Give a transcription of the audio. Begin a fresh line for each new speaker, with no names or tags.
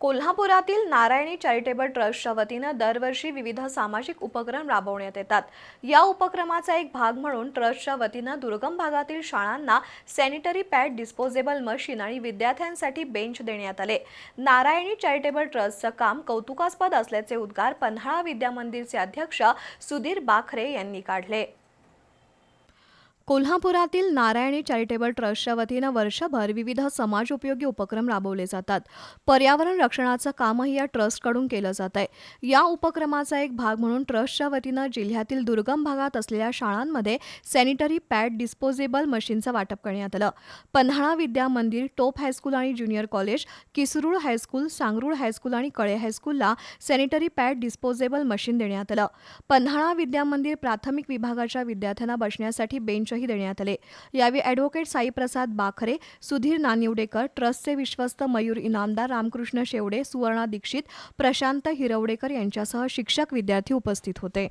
कोल्हापुरातील नारायणी चॅरिटेबल ट्रस्टच्या वतीनं दरवर्षी विविध सामाजिक उपक्रम राबवण्यात येतात. या उपक्रमाचा एक भाग म्हणून ट्रस्टच्या वतीनं दुर्गम भागातील शाळांना सॅनिटरी पॅड डिस्पोजेबल मशीन आणि विद्यार्थ्यांसाठी बेंच देण्यात आले. नारायणी चॅरिटेबल ट्रस्टचं काम कौतुकास्पद असल्याचे उद्गार पन्हाळा विद्यामंदिरचे अध्यक्ष सुधीर बाखरे यांनी काढले. कोल्हापुरातील नारायणी चॅरिटेबल ट्रस्टच्या वतीनं वर्षभर विविध समाजोपयोगी उपक्रम राबवले जातात. पर्यावरण रक्षणाचं कामही या ट्रस्टकडून केलं जात आहे या उपक्रमाचा एक भाग म्हणून ट्रस्टच्या वतीनं जिल्ह्यातील दुर्गम भागात असलेल्या शाळांमध्ये सॅनिटरी पॅड डिस्पोजेबल मशीनचं वाटप करण्यात आलं. पन्हाळा विद्या मंदिर टोप हायस्कूल आणि junior college Kisrul high school Sangrul high school आणि कळे हायस्कूलला सॅनिटरी पॅड डिस्पोजेबल मशीन देण्यात आलं. पन्हाळा विद्या मंदिर प्राथमिक विभागाच्या विद्यार्थ्यांना बसण्यासाठी बेंच पत्रही देण्यात आले. यावेळी अॅडव्होकेट साईप्रसाद बाखरे सुधीर नानिवडेकर ट्रस्टचे विश्वस्त मयूर इनामदार रामकृष्ण शेवडे सुवर्णा दीक्षित प्रशांत हिरवडेकर यांच्यासह शिक्षक विद्यार्थी उपस्थित होते.